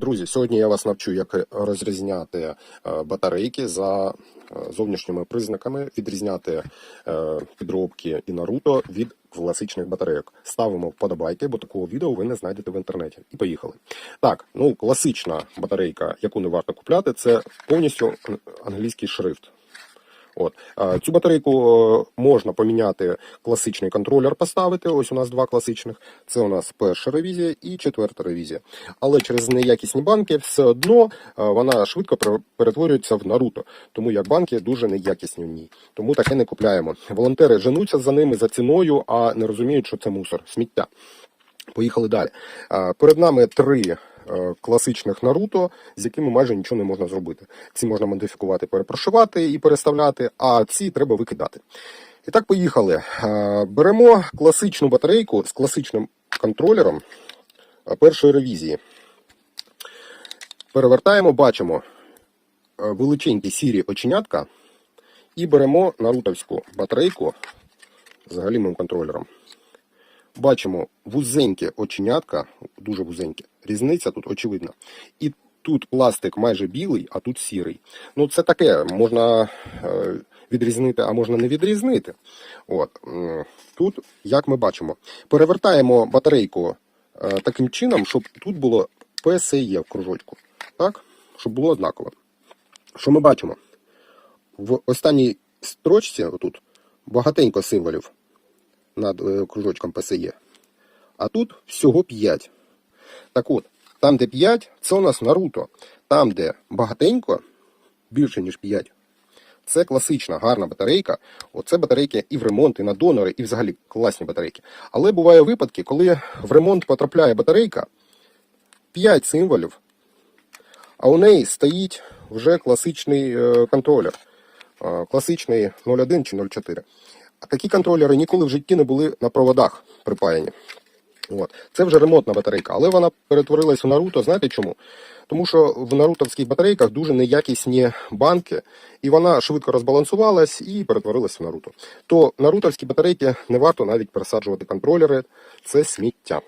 Друзі, сьогодні я вас навчу, як розрізняти е, батарейки за е, зовнішніми признаками, відрізняти е, підробки і Наруто від класичних батарейок. Ставимо вподобайки, бо такого відео ви не знайдете в інтернеті. І поїхали. Так, ну класична батарейка, яку не варто купляти, це повністю англійський шрифт. От цю батарейку е, можна поміняти класичний контролер, поставити. Ось у нас два класичних. Це у нас перша ревізія і четверта ревізія. Але через неякісні банки все одно е, вона швидко пере- перетворюється в Наруто. Тому як банки дуже неякісні в ній. Тому таке не купляємо. Волонтери женуться за ними за ціною, а не розуміють, що це мусор, сміття. Поїхали далі. Е, Перед нами три класичних Наруто, з якими майже нічого не можна зробити. Ці можна модифікувати, перепрошивати і переставляти, а ці треба викидати. І так, поїхали. Е, Беремо класичну батарейку з класичним контролером е, першої ревізії. Перевертаємо, бачимо е, величенькі сірі оченятка і беремо нарутовську батарейку з галімим контролером. Бачимо вузеньке оченятка, дуже вузеньке. Різниця тут очевидна. І тут пластик майже білий, а тут сірий. Ну, це таке, можна е, відрізнити, а можна не відрізнити. От. Тут, як ми бачимо, перевертаємо батарейку е, таким чином, щоб тут було PSE в кружочку. Так? Щоб було однаково. Що ми бачимо? В останній строчці, отут, багатенько символів над е, кружочком PSE. А тут всього 5. Так от, там, де 5, це у нас Наруто. Там, де багатенько, більше, ніж 5, це класична, гарна батарейка. Оце батарейки і в ремонт, і на донори, і взагалі класні батарейки. Але бувають випадки, коли в ремонт потрапляє батарейка 5 символів, а у неї стоїть вже класичний е, контролер. Е, Класичний 01 чи 04. А такі контролери ніколи в житті не були на проводах припаяні. От. Це вже ремонтна батарейка, але вона перетворилась у Наруто. Знаєте чому? Тому що в нарутовських батарейках дуже неякісні банки, і вона швидко розбалансувалась і перетворилась в Наруто. То нарутовські батарейки не варто навіть пересаджувати контролери, це сміття.